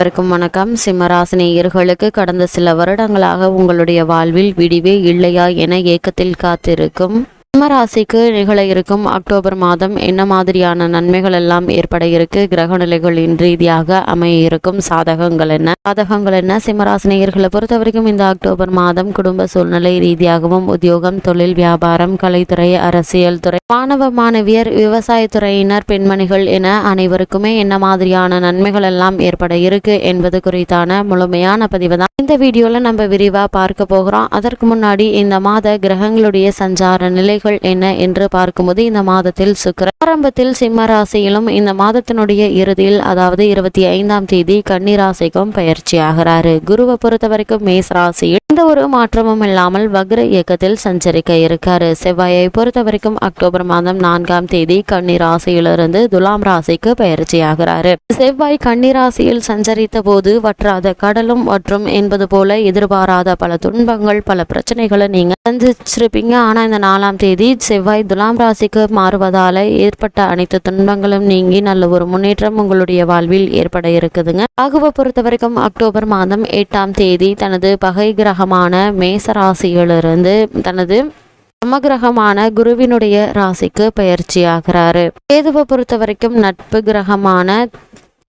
அனைவருக்கும் வணக்கம். சிம்மராசினியர்களுக்கு கடந்த சில வருடங்களாக உங்களுடைய வாழ்வில் விடிவே இல்லையா என ஏக்கத்தில் காத்திருக்கும் சிம்மராசிக்கு நிகழ இருக்கும் அக்டோபர் மாதம் என்ன மாதிரியான நன்மைகள் எல்லாம் ஏற்பட இருக்கு? கிரக நிலைகளின் ரீதியாக அமைய இருக்கும் சாதகங்கள் என்ன? சாதகங்கள் என்ன? சிம்மராசினியர்களை பொறுத்த வரைக்கும் இந்த அக்டோபர் மாதம் குடும்ப சூழ்நிலை ரீதியாகவும் உத்தியோகம் தொழில் வியாபாரம் கலைத்துறை அரசியல் துறை மாணவ மாணவியர் விவசாயத்துறையினர் பெண்மணிகள் என அனைவருக்குமே என்ன மாதிரியான நன்மைகள் எல்லாம் ஏற்பட இருக்கு என்பது குறித்தான முழுமையான பதிவு தான். இந்த வீடியோல நம்ம விரிவா பார்க்க போகிறோம். அதற்கு முன்னாடி இந்த மாத கிரகங்களுடைய சஞ்சார நிலைகள் என்ன என்று பார்க்கும்போது இந்த மாதத்தில் சுக்கர ஆரம்பத்தில் சிம்ம ராசியிலும் இந்த மாதத்தினுடைய இறுதியில் அதாவது இருபத்தி ஐந்தாம் தேதி கன்னி ராசிக்கும் பயிற்சி ஆகிறாரு குருவை பொறுத்த வரைக்கும் மேஸ் ராசியில் எந்த ஒரு மாற்றமும் இல்லாமல் வக்ர இயக்கத்தில் சஞ்சரிக்க இருக்காரு. செவ்வாயை பொறுத்த வரைக்கும் அக்டோபர் மாதம் நான்காம் தேதி கன்னி ராசியிலிருந்து துலாம் ராசிக்கு பயிற்சி ஆகிறாரு செவ்வாய் கன்னி ராசியில் சஞ்சரித்த போது வற்றாத கடலும் வற்றும் என்பது போல எதிர்பாராத பல துன்பங்கள் பல பிரச்சனைகளை நீங்க சந்திச்சிருப்பீங்க. ஆனா இந்த நாலாம் தேதி செவ்வாய் துலாம் ராசிக்கு மாறுவதால ஏற்பட்ட அனைத்து துன்பங்களும் நீங்கி நல்ல ஒரு முன்னேற்றம் உங்களுடைய வாழ்வில் ஏற்பட இருக்குதுங்க. ராகுவை பொறுத்த வரைக்கும் அக்டோபர் மாதம் எட்டாம் தேதி தனது பகை கிரகம் கிரகமான மேசராசியிலிருந்து தனது சமகிரகமான குருவினுடைய ராசிக்கு பயிற்சியாகிறாரு. கேதுவை பொறுத்த வரைக்கும் நட்பு கிரகமான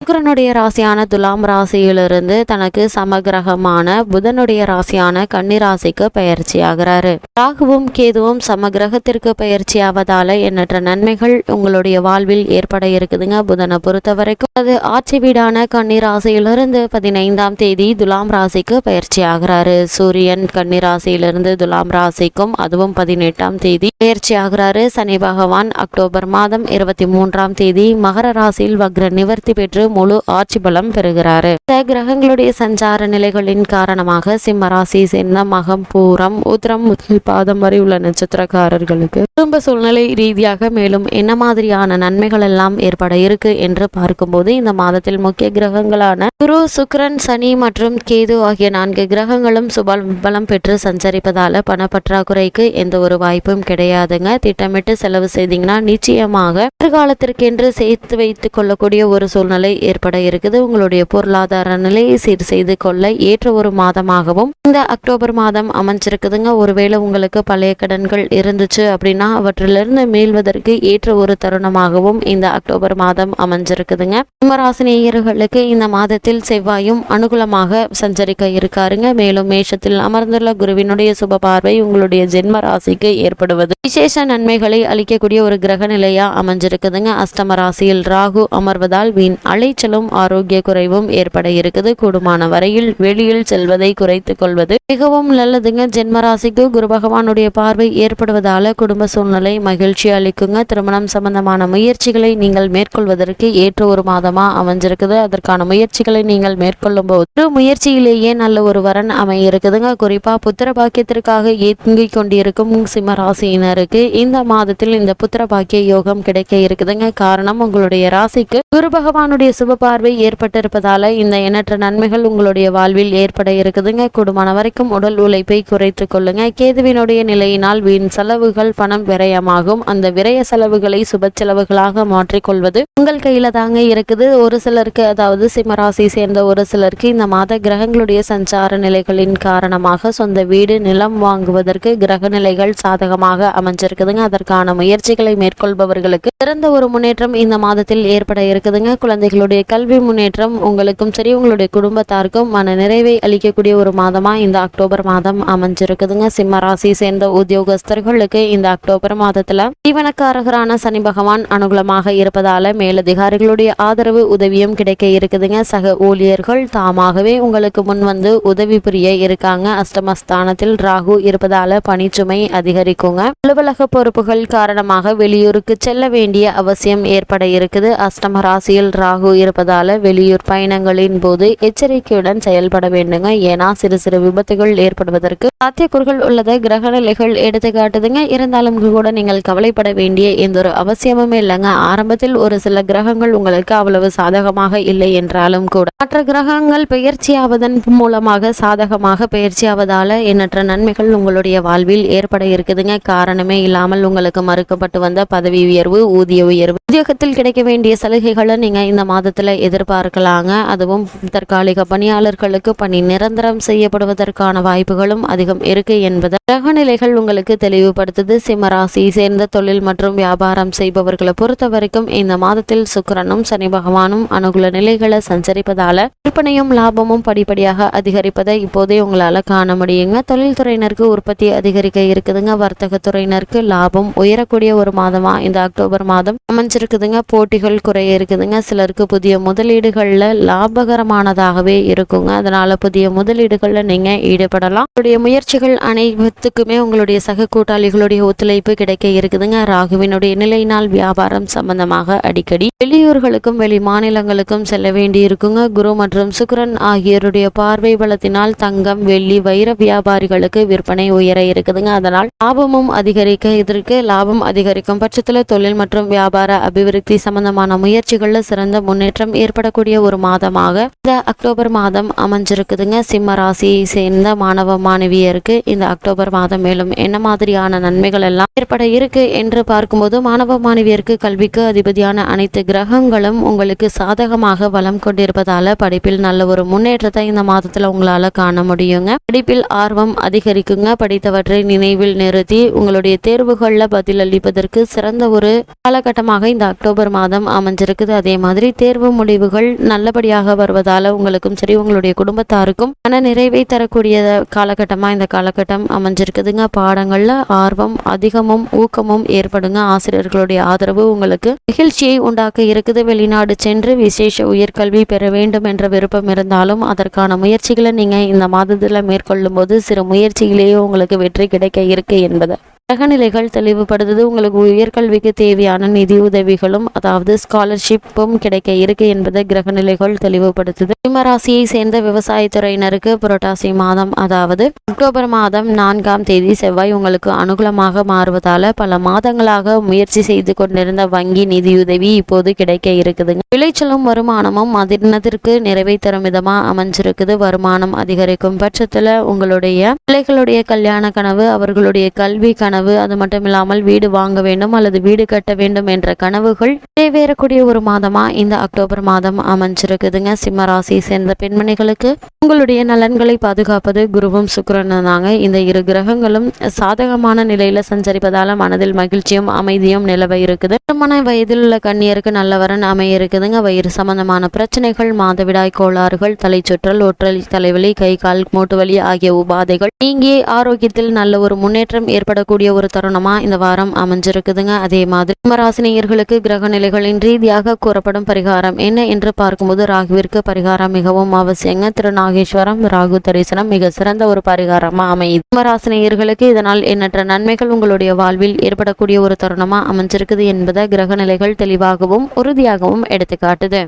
சுக்கரனுடைய ராசியான துலாம் ராசியிலிருந்து தனக்கு சமகிரகமான புதனுடைய ராசியான கன்னி ராசிக்கு பயிற்சியாகிறாரு ராகுவும் கேதுவும் சமகிரகத்திற்கு பயிற்சியாவதால எண்ணற்ற நன்மைகள் உங்களுடைய வாழ்வில் ஏற்பட இருக்குதுங்க புதனை பொறுத்த வரைக்கும் அது ஆட்சி வீடான கன்னி ராசியிலிருந்து பதினைந்தாம் தேதி துலாம் ராசிக்கு பயிற்சி ஆகிறாரு. சூரியன் கன்னி ராசியிலிருந்து துலாம் ராசிக்கும் அதுவும் பதினெட்டாம் தேதி பயிற்சி ஆகிறாரு. சனி பகவான் அக்டோபர் மாதம் இருபத்தி மூன்றாம் தேதி மகர ராசியில் வக்ர நிவர்த்தி பெற்று முழு ஆட்சி பலம் பெறுகிறாரு. இந்த கிரகங்களுடைய சஞ்சார நிலைகளின் காரணமாக சிம்மராசி சேர்ந்த மகம் பூரம் உத்திரம் முதல் பாதம் வரை உள்ள நட்சத்திரக்காரர்களுக்கு குடும்ப சூழ்நிலை ரீதியாக மேலும் என்ன மாதிரியான நன்மைகள் எல்லாம் ஏற்பட இருக்கு என்று பார்க்கும்போது இந்த மாதத்தில் முக்கிய கிரகங்களான குரு சுக்ரன் சனி மற்றும் கேது ஆகிய நான்கு கிரகங்களும் சுபலம் பலம் பெற்று சஞ்சரிப்பதால பணப்பற்றாக்குறைக்கு எந்த ஒரு வாய்ப்பும் கிடையாதுங்க. திட்டமிட்டு செலவு செய்தீங்கன்னா நிச்சயமாக எதிர்காலத்திற்கென்று சேர்த்து வைத்துக் கொள்ளக்கூடிய ஒரு சூழ்நிலை ஏற்பட இருக்குது. உங்களுடைய பொருளாதார நிலையை சீர் செய்து கொள்ள ஏற்ற ஒரு மாதமாகவும் இந்த அக்டோபர் மாதம் அமைஞ்சிருக்குதுங்க. ஒருவேளை உங்களுக்கு பழைய கடன்கள் இருந்துச்சு அப்படின்னா அவற்றிலிருந்து மீள்வதற்கு ஏற்ற ஒரு தருணமாகவும் இந்த அக்டோபர் மாதம் அமைஞ்சிருக்குதுங்க. கும்பராசினியர்களுக்கு இந்த மாதத்தில் செவ்வாயும் அனுகூலமாக சஞ்சரிக்க இருக்காருங்க. மேலும் மேஷத்தில் அமர்ந்துள்ள குருவினுடைய சுப பார்வை உங்களுடைய ஜென்ம ராசிக்கு ஏற்படுவது. விசேஷ நன்மைகளை அளிக்கக்கூடிய ஒரு கிரக நிலையா அமைஞ்சிருக்குதுங்க. அஷ்டம ராசியில் ராகு அமர்வதால் வீண் அலைச்சலும் ஆரோக்கிய குறைவும் ஏற்பட இருக்குது. கூடுமான வரையில் வெளியில் செல்வதை குறைத்து கொள்வது மிகவும் நல்லதுங்க. ஜென்மராசிக்கு குரு பகவானுடைய பார்வை ஏற்படுவதால குடும்ப சூழ்நிலை மகிழ்ச்சி அளிக்குங்க. திருமணம் சம்பந்தமான முயற்சிகளை நீங்கள் மேற்கொள்வதற்கு ஏற்ற ஒரு மாதமா அமைஞ்சிருக்குது. அதற்கான முயற்சிகளை நீங்கள் மேற்கொள்ளும் போது முயற்சியிலேயே நல்ல ஒரு வரன் அமைய இருக்குதுங்க குறிப்பா புத்திர பாக்கியத்திற்காக ஏங்கிக் கொண்டிருக்கும் சிம்ம ராசியினருக்கு இந்த மாதத்தில் இந்த புத்திர பாக்கிய யோகம் கிடைக்க இருக்குதுங்க. காரணம் உங்களுடைய ராசிக்கு குரு பகவானுடைய சுப பார்வை ஏற்பட்டிருப்பதால இந்த எண்ணற்ற நன்மைகள் உங்களுடைய வாழ்வில் ஏற்பட இருக்குதுங்க. கூடுமான வரைக்கும் உடல் உழைப்பை குறைத்துக் கொள்ளுங்க. கேதுவினுடைய நிலையினால் வீண் செலவுகள் பணம் விரயமாகும். அந்த விரய செலவுகளை சுப செலவுகளாக மாற்றிக்கொள்வது உங்கள் கையில தாங்க இருக்குது. ஒரு சிலருக்கு அதாவது சிம்மராசி சேர்ந்த ஒரு சிலருக்கு இந்த மாத கிரகங்களுடைய சஞ்சார நிலைகளின் காரணமாக சொந்த வீடு நிலம் வாங்குவதற்கு கிரக நிலைகள் சாதகமாக அமைஞ்சிருக்குதுங்க. அதற்கான முயற்சிகளை மேற்கொள்பவர்களுக்கு சிறந்த ஒரு முன்னேற்றம் இந்த மாதத்தில் ஏற்பட இருக்குதுங்க. குழந்தைகளுடைய கல்வி முன்னேற்றம் உங்களுக்கும் சரி உங்களுடைய குடும்பத்தாருக்கும் மன நிறைவை அளிக்கக்கூடிய ஒரு மாதமாக இந்த அக்டோபர் மாதம் அமைஞ்சிருக்குதுங்க. சிம்ம ராசி சேர்ந்த உத்தியோகஸ்தர்களுக்கு இந்த அக்டோபர் மாதத்தில் தீவனக்காரகரான சனி பகவான் அனுகூலமாக இருப்பதால மேலதிகாரிகளுடைய ஆதரவு உதவியும் கிடைக்க இருக்குதுங்க. சக ஊழியர்கள் தாமாகவே உங்களுக்கு முன் வந்து உதவி புரிய இருக்காங்க. அஷ்டமஸ்தானத்தில் ராகு இருப்பதால பணிச்சுமை அதிகரிக்குங்க. அலுவலக பொறுப்புகள் காரணமாக வெளியூருக்கு செல்ல வேண்டிய அவசியம் ஏற்பட இருக்குது. அஷ்டம ராசியில் ராகு இருப்பதால வெளியூர் பயணங்களின் போது எச்சரிக்கையுடன் செயல்பட வேண்டுங்க. ஏன்னா சிறு சிறு விபத்துகள் ஏற்படுவதற்கு சாத்தியக்கூறுகள் உள்ளதை. கிரக நிலைகள் எடுத்து காட்டுதுங்க. இருந்தாலும் கூட நீங்கள் கவலைப்பட வேண்டிய எந்த ஒரு அவசியமுமே இல்லைங்க. ஆரம்பத்தில் ஒரு சில கிரகங்கள் உங்களுக்கு அவ்வளவு சாதகமாக இல்லை என்றாலும் கூட. மற்ற கிரகங்கள் பெயர்ச்சியாவதன் மூலமாக சாதகமாக பெயர்ச்சியாவதால எண்ணற்ற நன்மைகள் உங்களுடைய வாழ்வில் ஏற்பட இருக்குதுங்க. காரணமே இல்லாமல் உங்களுக்கு மறுக்கப்பட்டு வந்த பதவி உயர்வு ஊதிய உயர்வு உத்தியோகத்தில் கிடைக்க வேண்டிய சலுகைகளை நீங்க இந்த மாத மாதத்தில் எதிர்பார்க்கலாங்க. அதுவும் தற்காலிக பணியாளர்களுக்கு பணி நிரந்தரம் செய்யப்படுவதற்கான வாய்ப்புகளும் அதிகம் இருக்கு என்பதை கிரகநிலைகள் உங்களுக்கு தெளிவுபடுத்துது. சிம்ம ராசியை சேர்ந்த தொழில் மற்றும் வியாபாரம் செய்பவர்களை பொறுத்த வரைக்கும் இந்த மாதத்தில் சுக்கரனும் சனி பகவானும் அனுகூல நிலைகளை சஞ்சரிப்பதால விற்பனையும் லாபமும் படிப்படியாக அதிகரிப்பதை இப்போதே உங்களால காண முடியுங்க. தொழில்துறையினருக்கு உற்பத்தி அதிகரிக்க இருக்குதுங்க. வர்த்தக துறையினருக்கு லாபம் உயரக்கூடிய ஒரு மாதமா? இந்த அக்டோபர் மாதம் அமைஞ்சிருக்குதுங்க. போட்டிகள் குறைய இருக்குதுங்க. சிலருக்கு புதிய முதலீடுகள்ல லாபகரமானதாகவே இருக்குங்க. அதனால புதிய முதலீடுகள்ல நீங்க ஈடுபடலாம். உங்களுடைய முயற்சிகள் அனைத்துக்குமே உங்களுடைய சக கூட்டாளிகளுடைய ஒத்துழைப்பு கிடைக்க இருக்குதுங்க. ராகுவினுடைய நிலையினால் வியாபாரம் சம்பந்தமாக அடிக்கடி வெளியூர்களுக்கும் வெளி மாநிலங்களுக்கும் செல்ல வேண்டி இருக்குங்க குரு மற்றும் சுக்ரன் ஆகியோருடைய பார்வை பலத்தினால் தங்கம் வெள்ளி வைர வியாபாரிகளுக்கு விற்பனை உயர இருக்குதுங்க. அதனால் லாபமும் அதிகரிக்க இதற்கு லாபம் அதிகரிக்கும் பட்சத்தில் தொழில் மற்றும் வியாபார அபிவிருத்தி சம்பந்தமான முயற்சிகளில் சிறந்த முன்னேற்றம் ஏற்படக்கூடிய ஒரு மாதமாக இந்த அக்டோபர் மாதம் அமைஞ்சிருக்குதுங்க. சிம்ம ராசியை சேர்ந்த மாணவ மாணவியருக்கு இந்த அக்டோபர் மாதம் மேலும் என்ன மாதிரியான நன்மைகள் எல்லாம் ஏற்பட இருக்கு என்று பார்க்கும்போது மாணவ மாணவியருக்கு கல்விக்கு அதிபதியான அனைத்து கிரகங்களும் உங்களுக்கு சாதகமாக வளம் கொண்டிருப்பதால படிப்பில் நல்ல ஒரு முன்னேற்றத்தை இந்த மாதத்துல உங்களால காண முடியுங்க. படிப்பில் ஆர்வம் அதிகரிக்குங்க. படித்தவற்றை நினைவில் நிறுத்தி உங்களுடைய தேர்வுகளில் பதிலளிப்பதற்கு சிறந்த ஒரு காலகட்டமாக இந்த அக்டோபர் மாதம் அமைஞ்சிருக்குது. அதே மாதிரி தேர்வு முடிவுகள் நல்லபடியாக வருவதால் உங்களுக்கும் சரி உங்களுடைய குடும்பத்தாருக்கும் மன நிறைவை தரக்கூடிய காலகட்டமாக இந்த காலகட்டம் அமைஞ்சிருக்குதுங்க. பாடங்களில் ஆர்வம் அதிகமும் ஊக்கமும் ஏற்படுங்க. ஆசிரியர்களுடைய ஆதரவு உங்களுக்கு மகிழ்ச்சியை உண்டாக்க இருக்குது. வெளிநாடு சென்று விசேஷ உயர்கல்வி பெற வேண்டும் என்ற விருப்பம் இருந்தாலும் அதற்கான முயற்சிகளை நீங்கள் இந்த மாதத்தில் மேற்கொள்ளும் போது சிறு முயற்சியிலேயே உங்களுக்கு வெற்றி கிடைக்க இருக்கு என்பதை. கிரகநிலைகள் தெளிவுபடுத்துது. உங்களுக்கு உயர்கல்விக்கு தேவையான நிதி உதவிகளும் அதாவது ஸ்காலர்ஷிப்பும் கிடைக்க இருக்கு என்பதை கிரகநிலைகள் தெளிவுபடுத்துது. சிம்மராசியை சேர்ந்த விவசாயத்துறையினருக்கு புரட்டாசி மாதம் அதாவது அக்டோபர் மாதம் நான்காம் தேதி செவ்வாய் உங்களுக்கு அனுகூலமாக மாறுவதால பல மாதங்களாக முயற்சி செய்து கொண்டிருந்த வங்கி நிதியுதவி இப்போது கிடைக்க இருக்குதுங்க. விளைச்சலும் வருமானமும் அதினத்திற்கு நிறைவை தரும் விதமா அமைஞ்சிருக்குது. வருமானம் அதிகரிக்கும் பட்சத்துல உங்களுடைய பிள்ளைகளுடைய கல்யாண கனவு அவர்களுடைய கல்வி கனவு அது மட்டும் இல்லாமல் வீடு வாங்க வேண்டும் அல்லது வீடு கட்ட வேண்டும் என்ற கனவுகள் நிறைவேறக்கூடிய ஒரு மாதமா இந்த அக்டோபர் மாதம் அமைஞ்சிருக்குதுங்க. சிம்ம ராசியை சேர்ந்த பெண்மணிகளுக்கு உங்களுடைய நலன்களை பாதுகாப்பது குருவும் சுக்கரன் தாங்க இந்த இரு கிரகங்களும் சாதகமான நிலையில சஞ்சரிப்பதால மனதில் மகிழ்ச்சியும் அமைதியும் நிலவ இருக்குது. திருமண வயதில் உள்ள கண்ணியருக்கு நல்ல வரன் அமைய இருக்குதுங்க வயிறு சம்பந்தமான பிரச்சனைகள் மாதவிடாய் கோளாறுகள் தலைச்சுற்றல் ஒற்றல் தலைவலி கை கால் மூட்டு வலி ஆகிய உபாதைகள் நீங்கி ஆரோக்கியத்தில் நல்ல ஒரு முன்னேற்றம் ஏற்படக்கூடிய ஒரு தருணமாக இந்த வாரம் அமைஞ்சிருக்குதுங்க. அதே மாதிரி கும்பராசினியர்களுக்கு கிரக நிலைகளின் ரீதியாக கூறப்படும் பரிகாரம் என்ன என்று பார்க்கும்போது ராகுவிற்கு பரிகாரம் மிகவும் அவசியங்க. திருநாகேஸ்வரம் ராகு தரிசனம் மிக சிறந்த ஒரு பரிகாரமாக அமையுது. கும்பராசினியர்களுக்கு இதனால் எண்ணற்ற நன்மைகள் உங்களுடைய வாழ்வில் ஏற்படக்கூடிய ஒரு தருணமாக அமைஞ்சிருக்குது என்பதை கிரக நிலைகள் தெளிவாகவும் உறுதியாகவும் எடுத்துக்காட்டுது.